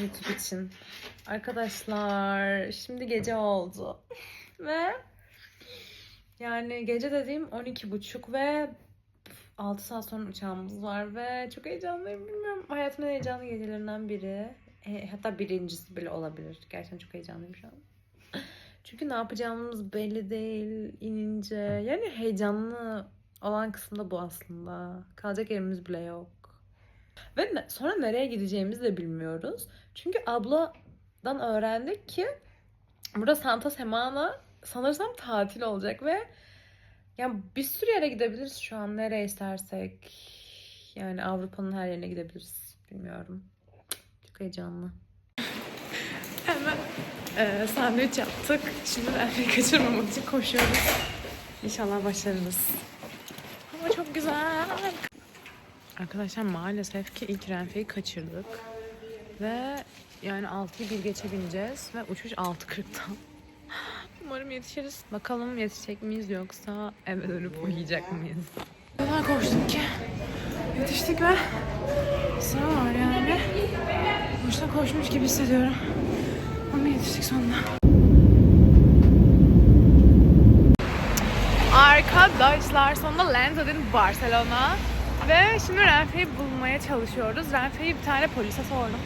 YouTube için. Arkadaşlar şimdi gece oldu. Ve yani gece dediğim 12.30 ve 6 saat sonra uçağımız var ve çok heyecanlıyım bilmiyorum. Hayatımın heyecanlı gecelerinden biri. E, hatta birincisi bile olabilir. Gerçekten çok heyecanlıyım şu an. Çünkü ne yapacağımız belli değil inince. Yani heyecanlı olan kısım da bu aslında. Kalacak yerimiz bile yok. Ve sonra nereye gideceğimizi de bilmiyoruz. Çünkü abladan öğrendik ki burada Santa Semana sanırsam tatil olacak ve yani bir sürü yere gidebiliriz şu an nereye istersek. Yani Avrupa'nın her yerine gidebiliriz. Bilmiyorum. Çok heyecanlı. Hemen e, sandviç yaptık. Şimdi Elfe'yi kaçırmamak için koşuyoruz. İnşallah başarırız. Ama çok güzel. Arkadaşlar maalesef ki ilk Renfe'yi kaçırdık. Ve yani 6'yı bir geçe bineceğiz ve uçuş 6.40'tan. Umarım yetişiriz. Bakalım yetişecek miyiz yoksa eve dönüp uyuyacak mıyız? O kadar koştuk ki yetiştik ve sıra var yani. Boşuna koşmuş gibi hissediyorum. Ama yetiştik sonunda. Arkadaşlar sonunda landed in Barcelona. Ve şimdi Renfe'yi bulmaya çalışıyoruz. Renfe'yi bir tane polise sordum.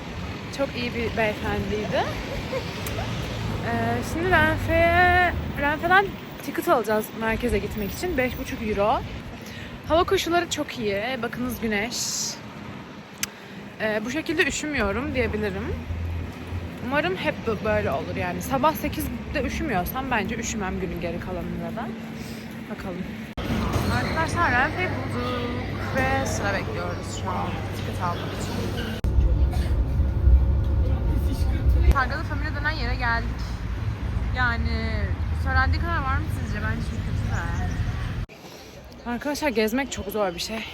Çok iyi bir beyefendiydi. Ee, şimdi Renfe'ye, Renfe'den ticket alacağız merkeze gitmek için. 5,5 euro. Hava koşulları çok iyi. Bakınız güneş. Ee, bu şekilde üşümüyorum diyebilirim. Umarım hep böyle olur yani. Sabah 8'de üşümüyorsam bence üşümem günün geri kalanında da. Bakalım. Arkadaşlar Renfe'yi bulduk ve sıra bekliyoruz şu an ticket almak için. Sagrada Familia denen yere geldik. Yani söylendiği kadar var mı sizce? Bence çok kötü de. Arkadaşlar gezmek çok zor bir şey.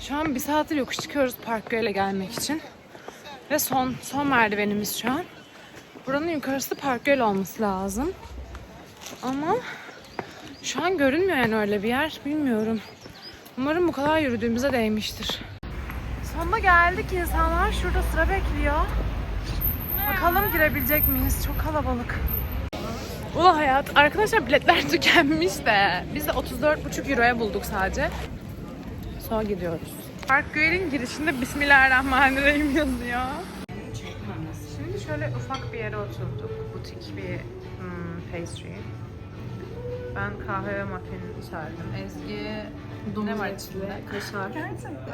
Şu an bir saattir yokuş çıkıyoruz Parköy'le gelmek için. Ve son son merdivenimiz şu an. Buranın yukarısı Parkgöl olması lazım. Ama şu an görünmüyor yani öyle bir yer. Bilmiyorum. Umarım bu kadar yürüdüğümüze değmiştir. Sonunda geldik. İnsanlar şurada sıra bekliyor. Bakalım girebilecek miyiz? Çok kalabalık. Ula hayat. Arkadaşlar biletler tükenmiş de. Biz de 34,5 euroya bulduk sadece. Sonra gidiyoruz. Parkgöl'ün girişinde Bismillahirrahmanirrahim yazıyor. Şimdi şöyle ufak bir yere oturduk. Butik bir hmm, pastry. Ben kahve ve muffin söyledim. Ezgi ne var içinde? Kaşar.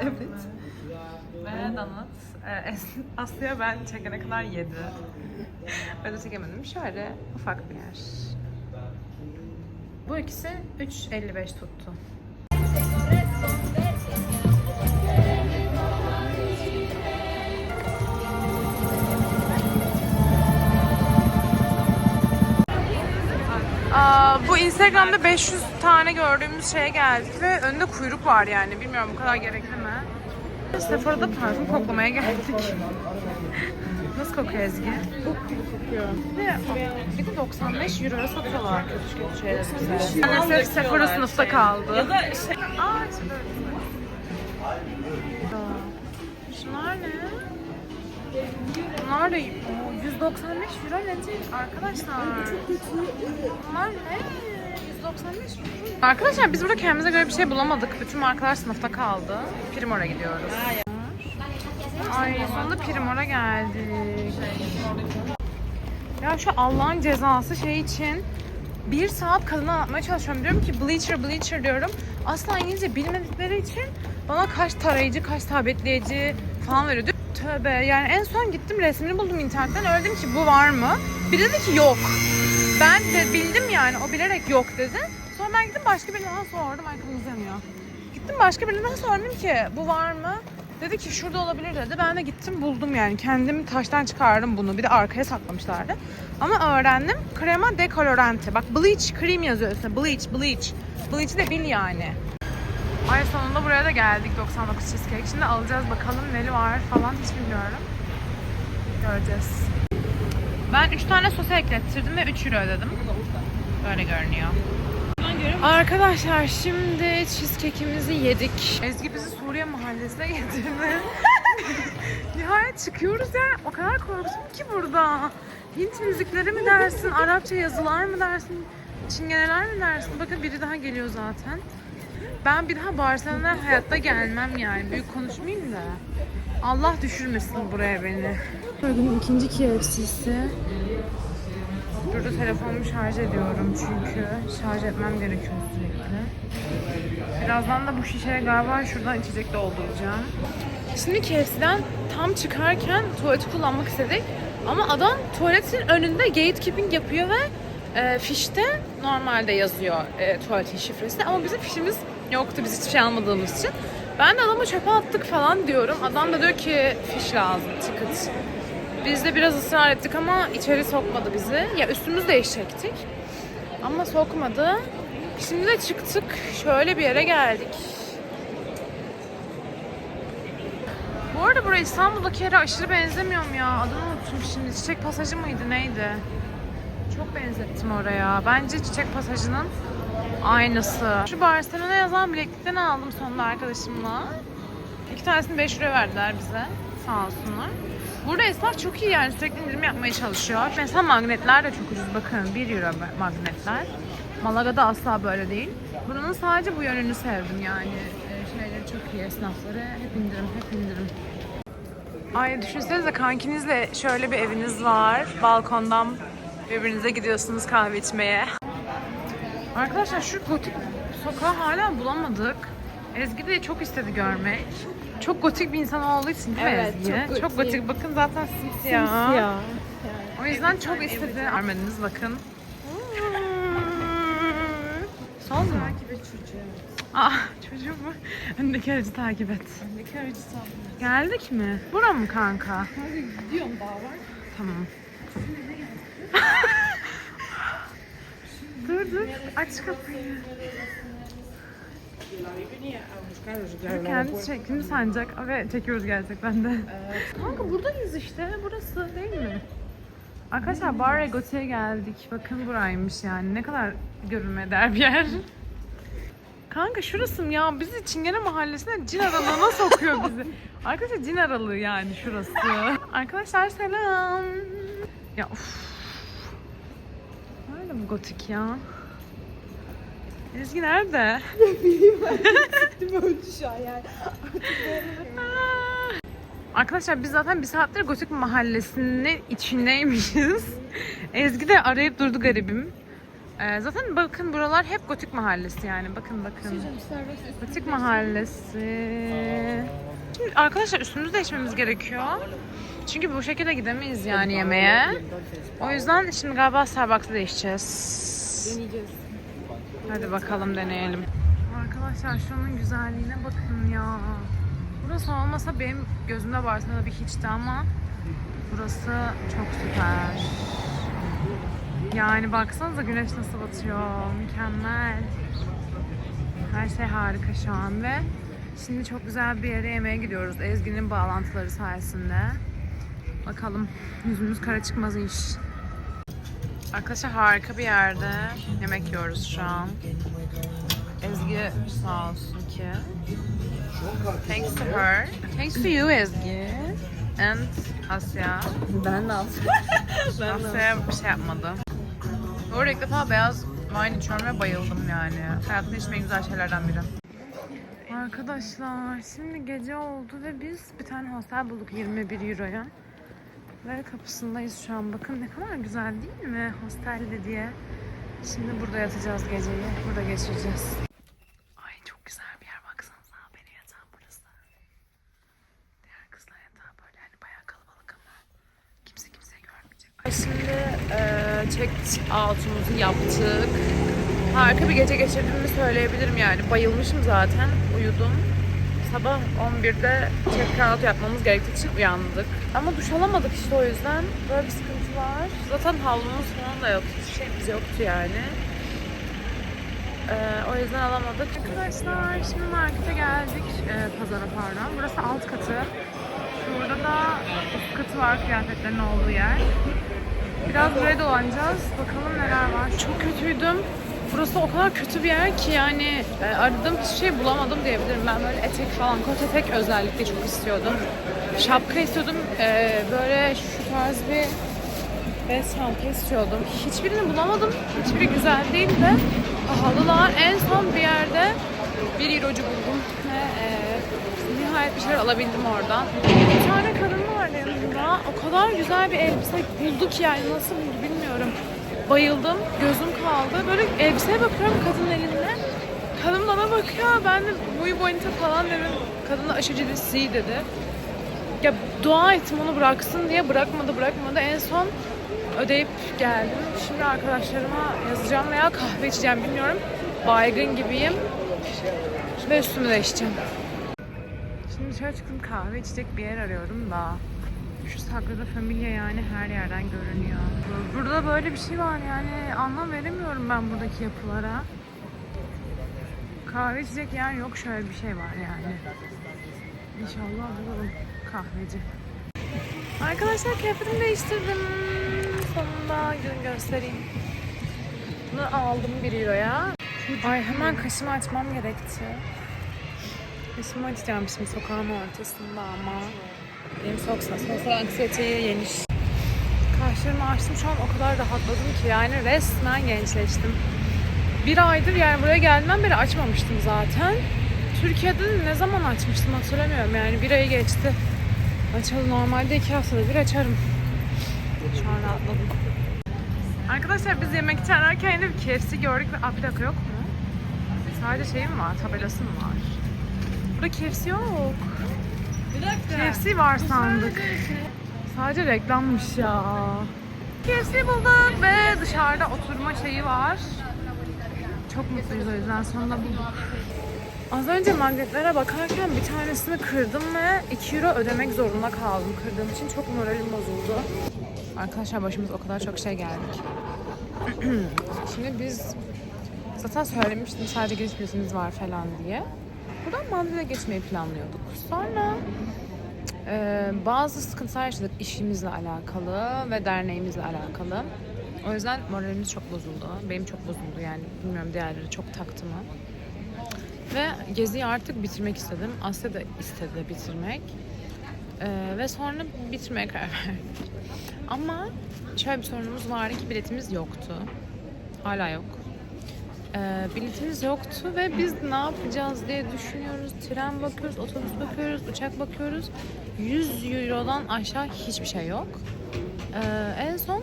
Evet. Ve donut. Ee, Aslı'ya ben çekene kadar yedi. Ben de çekemedim. Şöyle ufak bir yer. Bu ikisi 3.55 tuttu. Bu Instagram'da 500 tane gördüğümüz şeye geldik ve önünde kuyruk var yani. Bilmiyorum bu kadar gerekli mi? Sephora'da parfüm koklamaya geldik. Nasıl kokuyor Ezgi? Bok gibi kokuyor. Bir de, bir de 95 euroya satıyorlar kötü kötü şeyleri bize. Maalesef Sephora sınıfta kaldı. Ya da şey... Aa. Aa, Şunlar ne? Bunlar da Oo, 195 euro nedir arkadaşlar? Bunlar ne? 195 euro. Arkadaşlar biz burada kendimize göre bir şey bulamadık. Bütün markalar sınıfta kaldı. Primor'a gidiyoruz. Ay sonunda Primor'a geldik. Ya şu Allah'ın cezası şey için bir saat kadına anlatmaya çalışıyorum. Diyorum ki bleacher bleacher diyorum. Asla İngilizce bilmedikleri için bana kaç tarayıcı, kaç sabitleyici falan veriyor. Tövbe yani en son gittim resmini buldum internetten. Öyle ki bu var mı? Biri dedi ki yok. Ben de bildim yani o bilerek yok dedi. Sonra ben gittim başka birine daha sordum. Ay kırmızı yanıyor. Gittim başka birine daha sordum ki bu var mı? Dedi ki şurada olabilir dedi. Ben de gittim buldum yani. Kendim taştan çıkardım bunu. Bir de arkaya saklamışlardı. Ama öğrendim. Crema decolorante. Bak bleach cream yazıyor üstüne. Bleach, bleach. Bleach'i de bil yani. Ay sonunda buraya da geldik 99 cheesecake. Şimdi alacağız bakalım neli var falan hiç bilmiyorum. Göreceğiz. Ben 3 tane sos eklettirdim ve 3 euro ödedim. Böyle görünüyor. Arkadaşlar şimdi cheesecake'imizi yedik. Ezgi bizi Suriye mahallesine getirdi. Nihayet çıkıyoruz ya. O kadar korktum ki burada. Hint müzikleri mi dersin, Arapça yazılar mı dersin, çingeneler mi dersin? Bakın biri daha geliyor zaten. Ben bir daha Barcelona'ya hayatta gelmem yani. Büyük konuşmayayım da. Allah düşürmesin buraya beni. Bugün ikinci KFC'si. Burada telefonumu şarj ediyorum çünkü şarj etmem gerekiyor sürekli. Birazdan da bu şişeye galiba şuradan içecek dolduracağım. Şimdi KFC'den tam çıkarken tuvaleti kullanmak istedik. Ama adam tuvaletin önünde gatekeeping yapıyor ve e, fişte normalde yazıyor e, tuvaletin şifresi. Ama bizim fişimiz yoktu biz hiçbir şey almadığımız için. Ben de adamı çöpe attık falan diyorum. Adam da diyor ki fiş lazım, ticket. Biz de biraz ısrar ettik ama içeri sokmadı bizi. Ya üstümüzü değişecektik. Ama sokmadı. Şimdi de çıktık. Şöyle bir yere geldik. Bu arada buraya İstanbul'daki yere aşırı benzemiyor ya? Adını unuttum şimdi. Çiçek pasajı mıydı neydi? Çok benzettim oraya. Bence Çiçek Pasajı'nın aynısı. Şu Barcelona yazan bileklikten aldım sonunda arkadaşımla. İki tanesini 5 lira verdiler bize. Sağ olsunlar. Burada esnaf çok iyi yani sürekli indirim yapmaya çalışıyor. Mesela magnetler de çok ucuz bakın 1 euro magnetler. Malaga'da asla böyle değil. Buranın sadece bu yönünü sevdim yani. Ee, Şeyleri çok iyi esnafları. Hep indirim, hep indirim. Ay düşünsenize kankinizle şöyle bir eviniz var. Balkondan birbirinize gidiyorsunuz kahve içmeye. Arkadaşlar şu gotik sokağı hala bulamadık. Ezgi de çok istedi görmek. Çok gotik bir insan olduğu için değil mi Evet, Ezgi? çok Çok gotik. gotik. Bakın zaten simsiyah. Ya. O yüzden çok istedi. Görmediniz bakın. Sol mu? Takip et çocuğu. Ah çocuğum mu? Öndeki aracı takip et. Ne aracı takip Geldik mi? Bura mı kanka? Hadi gidiyorum daha var. Tamam. Dur aç kapıyı. Kendi çektiğini sanacak ve çekiyoruz gerçekten de. Kanka buradayız işte. Burası değil mi? Arkadaşlar Bar Egoti'ye geldik. Bakın buraymış yani. Ne kadar görülmeye değer bir yer. Kanka şurası mı ya? Bizi Çingene Mahallesi'ne cin aralığına sokuyor bizi. Arkadaşlar cin aralığı yani şurası. Arkadaşlar selam. Ya uf. Nerede bu gotik ya? Ezgi nerede? Değil mi öldü şu an yani. Arkadaşlar biz zaten bir saattir Gotik Mahallesi'nin içindeymişiz. Ezgi de arayıp durdu garibim. Ee, zaten bakın buralar hep Gotik Mahallesi yani. Bakın bakın. Gotik Mahallesi. Şimdi arkadaşlar üstümüzü değişmemiz gerekiyor. Çünkü bu şekilde gidemeyiz yani yemeğe. O yüzden şimdi galiba Starbucks'ta değişeceğiz. Deneyeceğiz. Hadi bakalım deneyelim. Arkadaşlar şunun güzelliğine bakın ya. Burası olmasa benim gözümde Barcelona bir hiçti ama burası çok süper. Yani baksanıza güneş nasıl batıyor. Mükemmel. Her şey harika şu an ve şimdi çok güzel bir yere yemeğe gidiyoruz. Ezgi'nin bağlantıları sayesinde. Bakalım yüzümüz kara çıkmaz iş. Arkadaşlar harika bir yerde yemek yiyoruz şu an. Ezgi sağ olsun ki. Thanks to her. Thanks to you Ezgi. And Asya. Ben de aldım. Asya bir şey yapmadı. Arada ilk defa beyaz wine içiyorum ve bayıldım yani. Hayatımda içmeyi güzel şeylerden biri. Arkadaşlar şimdi gece oldu ve biz bir tane hostel bulduk 21 euroya. Ve kapısındayız şu an. Bakın ne kadar güzel değil mi hostelde diye. Şimdi burada yatacağız geceyi. Burada geçireceğiz. Ay çok güzel bir yer baksanıza. Benim yatağım burası. Diğer kızlar yatağı böyle hani bayağı kalabalık ama kimse kimseyi görmeyecek. Şimdi check out'umuzu yaptık. Harika bir gece geçirdiğimi söyleyebilirim yani. Bayılmışım zaten. Uyudum. Sabah 11'de check out yapmamız gerektiği için uyandık. Ama duş alamadık işte o yüzden. Böyle bir sıkıntı var. Zaten havlumuz falan da yoktu. Hiçbir şeyimiz yoktu yani. Ee, o yüzden alamadık. Arkadaşlar şimdi markete geldik. Ee, pazara pardon. Burası alt katı. Şurada da üst katı var kıyafetlerin olduğu yer. Biraz buraya dolanacağız. Bakalım neler var. Çok kötüydüm. Burası o kadar kötü bir yer ki yani e, aradığım hiçbir şey bulamadım diyebilirim. Ben böyle etek falan, kot etek özellikle çok istiyordum. şapka istiyordum. Ee, böyle şu tarz bir bez şapka istiyordum. Hiçbirini bulamadım. Hiçbiri güzel değil de pahalılar. En son bir yerde bir eurocu buldum ve e, nihayet bir şeyler alabildim oradan. Bir tane kadın vardı yanımda. O kadar güzel bir elbise buldu ki yani nasıl buldu bilmiyorum. Bayıldım. Gözüm kaldı. Böyle elbiseye bakıyorum kadının elinde. Kadın bana bakıyor. Ben de muy bonita falan dedim. Kadın da aşırı ciddi dedi. Ya dua ettim onu bıraksın diye bırakmadı bırakmadı. En son ödeyip geldim. Şimdi arkadaşlarıma yazacağım veya kahve içeceğim bilmiyorum. Baygın gibiyim. Ve üstümü değişeceğim. Şimdi dışarı çıktım kahve içecek bir yer arıyorum da. Şu Sagrada Familia yani her yerden görünüyor. Burada böyle bir şey var yani anlam veremiyorum ben buradaki yapılara. Kahve içecek yer yok şöyle bir şey var yani. İnşallah bulurum kahveci. Arkadaşlar kıyafetimi değiştirdim. Sonunda gün göstereyim. Bunu aldım 1 euroya. Ay hemen kaşımı açmam gerekti. Kaşımı açacağım şimdi sokağın ortasında ama benim soksa sosyal anksiyeteyi yemiş. Kaşlarımı açtım şu an o kadar rahatladım ki yani resmen gençleştim. Bir aydır yani buraya geldiğimden beri açmamıştım zaten. Türkiye'de de ne zaman açmıştım hatırlamıyorum yani bir ayı geçti. Açalı normalde iki haftada bir açarım. Şu an rahatladım. Arkadaşlar biz yemek için ararken yine bir KFC gördük ve "Aa, yok mu? Sadece şey mi var? Tabelası mı var? Burada KFC yok. KFC var sandık. Sadece reklammış ya. KFC bulduk ve dışarıda oturma şeyi var. Çok mutluyuz o yüzden sonunda bulduk. Az önce magnetlere bakarken bir tanesini kırdım ve 2 euro ödemek zorunda kaldım kırdığım için. Çok moralim bozuldu. Arkadaşlar başımız o kadar çok şey geldik. Şimdi biz zaten söylemiştim sadece giriş var falan diye. Buradan Madrid'e geçmeyi planlıyorduk. Sonra ee, bazı sıkıntılar yaşadık işimizle alakalı ve derneğimizle alakalı. O yüzden moralimiz çok bozuldu. Benim çok bozuldu yani. Bilmiyorum diğerleri çok taktı mı. Ve geziyi artık bitirmek istedim. Asya da istedi bitirmek. Ee, ve sonra bitirmeye karar verdik. Ama şöyle bir sorunumuz vardı ki biletimiz yoktu. Hala yok. Ee, biletimiz yoktu ve biz ne yapacağız diye düşünüyoruz. Tren bakıyoruz, otobüs bakıyoruz, uçak bakıyoruz. 100 Euro'dan aşağı hiçbir şey yok. Ee, en son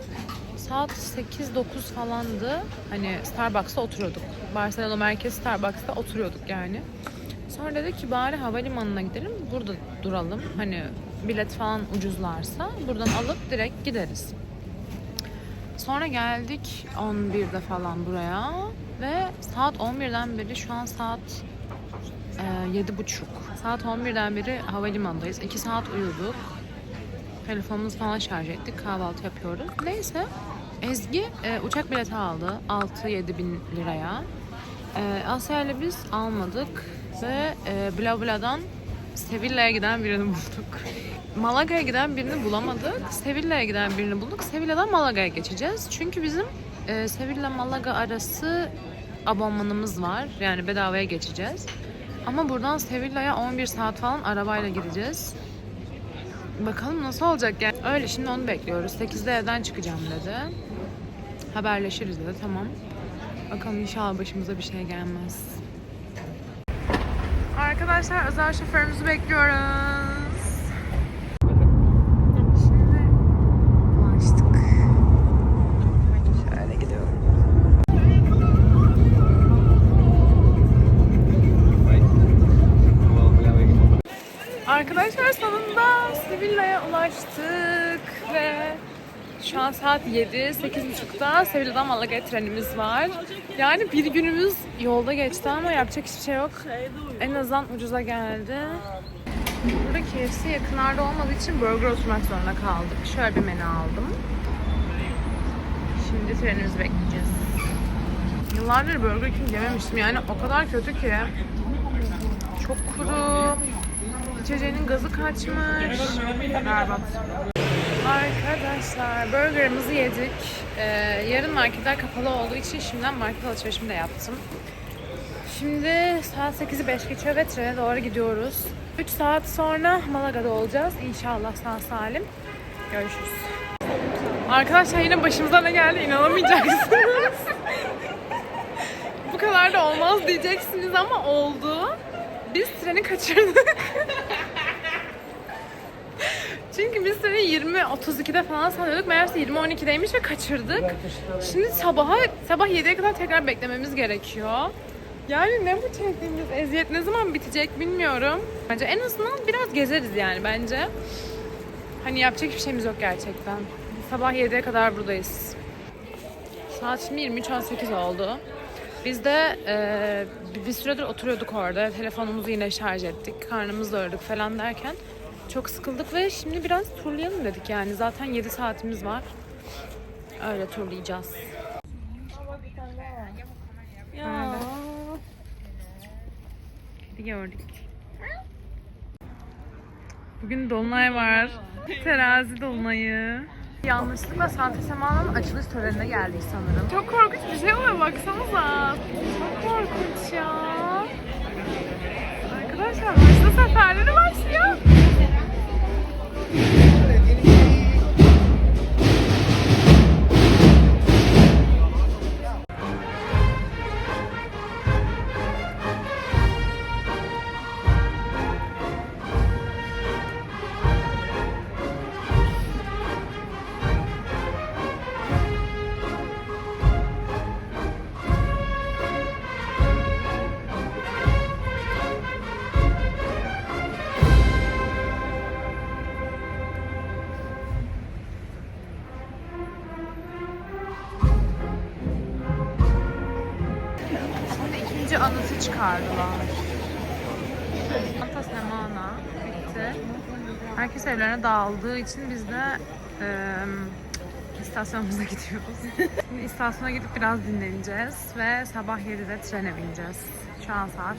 saat 8-9 falandı. Hani Starbucks'ta oturuyorduk. Barcelona merkez Starbucks'ta oturuyorduk yani. Sonra dedik ki bari havalimanına gidelim. Burada duralım. Hani bilet falan ucuzlarsa buradan alıp direkt gideriz. Sonra geldik 11'de falan buraya ve saat 11'den beri şu an saat e, 7.30. Saat 11'den beri havalimanındayız. 2 saat uyuduk. Telefonumuzu falan şarj ettik. Kahvaltı yapıyoruz. Neyse Ezgi e, uçak bileti aldı. 6-7 bin liraya. E, Asya biz almadık ve e, Bla Bla'dan Sevilla'ya giden birini bulduk. Malaga'ya giden birini bulamadık. Sevilla'ya giden birini bulduk. Sevilla'dan Malaga'ya geçeceğiz. Çünkü bizim e, Sevilla Malaga arası abonmanımız var. Yani bedavaya geçeceğiz. Ama buradan Sevilla'ya 11 saat falan arabayla gideceğiz. Bakalım nasıl olacak yani. Öyle şimdi onu bekliyoruz. 8'de evden çıkacağım dedi. Haberleşiriz dedi. Tamam. Bakalım inşallah başımıza bir şey gelmez. Arkadaşlar özel şoförümüzü bekliyoruz. Şimdi ulaştık. Şöyle gidiyorum. Arkadaşlar sonunda Sevilla'ya ulaştık ve şu an saat 7, 8.30'da Sevilla'dan Malaga'ya trenimiz var. Yani bir günümüz yolda geçti ama yapacak hiçbir şey yok. En azından ucuza geldi. Burada KFC yakınlarda olmadığı için burger oturmak zorunda kaldık. Şöyle bir menü aldım. Şimdi trenimizi bekleyeceğiz. Yıllardır Burger King yememiştim. Yani o kadar kötü ki. Çok kuru. İçeceğinin gazı kaçmış. Berbat. Arkadaşlar burgerımızı yedik. Ee, yarın marketler kapalı olduğu için şimdiden market alışverişimi de yaptım. Şimdi saat 8'i 5 geçiyor ve trene doğru gidiyoruz. 3 saat sonra Malaga'da olacağız. İnşallah sağ salim. Görüşürüz. Arkadaşlar yine başımıza ne geldi inanamayacaksınız. Bu kadar da olmaz diyeceksiniz ama oldu. Biz treni kaçırdık. Biz treni 20.32'de falan sanıyorduk. Meğerse 20.12'deymiş ve kaçırdık. Şimdi sabaha sabah 7'ye kadar tekrar beklememiz gerekiyor. Yani ne bu çektiğimiz eziyet ne zaman bitecek bilmiyorum. Bence en azından biraz gezeriz yani bence. Hani yapacak hiçbir şeyimiz yok gerçekten. Sabah 7'ye kadar buradayız. Saat şimdi 23.18 oldu. Biz de bir- bir süredir oturuyorduk orada. Telefonumuzu yine şarj ettik. Karnımız doyurduk falan derken çok sıkıldık ve şimdi biraz turlayalım dedik yani. Zaten 7 saatimiz var. Öyle turlayacağız. Ya. Kedi gördük. Bugün dolunay var. Terazi dolunayı. Yanlışlıkla Santa Sema'nın açılış törenine geldik sanırım. Çok korkunç bir şey oluyor baksanıza. Çok korkunç ya. Arkadaşlar başta seferleri başlıyor. Evlerine dağıldığı için biz de eee istasyonumuza gidiyoruz. Şimdi istasyona gidip biraz dinleneceğiz ve sabah 7'de trene bineceğiz. Şu an saat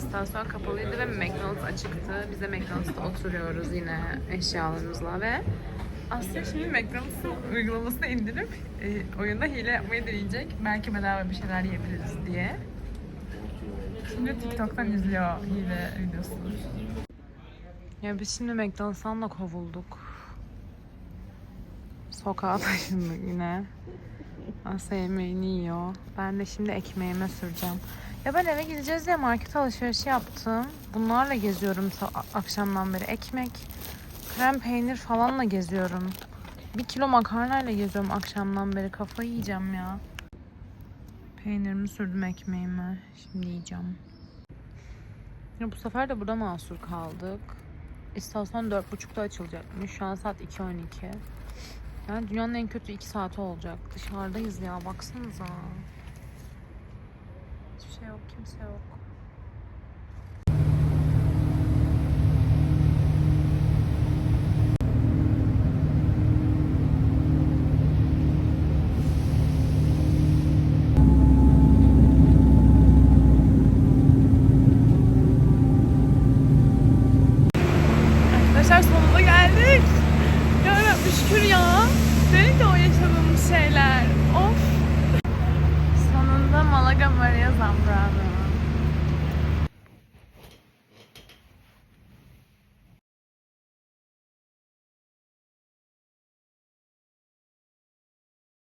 1. İstasyon kapalıydı ve McDonald's açıktı. Biz de McDonald's'ta oturuyoruz yine eşyalarımızla ve aslında şimdi McDonald's'ın uygulamasını indirip e, oyunda hile yapmayı deneyecek. Belki bedava bir şeyler yiyebiliriz diye. Şimdi TikTok'tan izliyor hile videosunu. Ya biz şimdi McDonald's'tan da kovulduk. Sokağa taşındık yine. Asya yemeğini yiyor. Ben de şimdi ekmeğime süreceğim. Ya ben eve gideceğiz diye market alışverişi yaptım. Bunlarla geziyorum akşamdan beri. Ekmek, krem peynir falanla geziyorum. Bir kilo makarnayla geziyorum akşamdan beri. Kafayı yiyeceğim ya. Peynirimi sürdüm ekmeğime. Şimdi yiyeceğim. Ya bu sefer de burada mahsur kaldık. İstasyon 4.30'da açılacakmış. Şu an saat 2.12. Yani dünyanın en kötü 2 saati olacak. Dışarıdayız ya baksanıza. Hiçbir şey yok, kimse yok.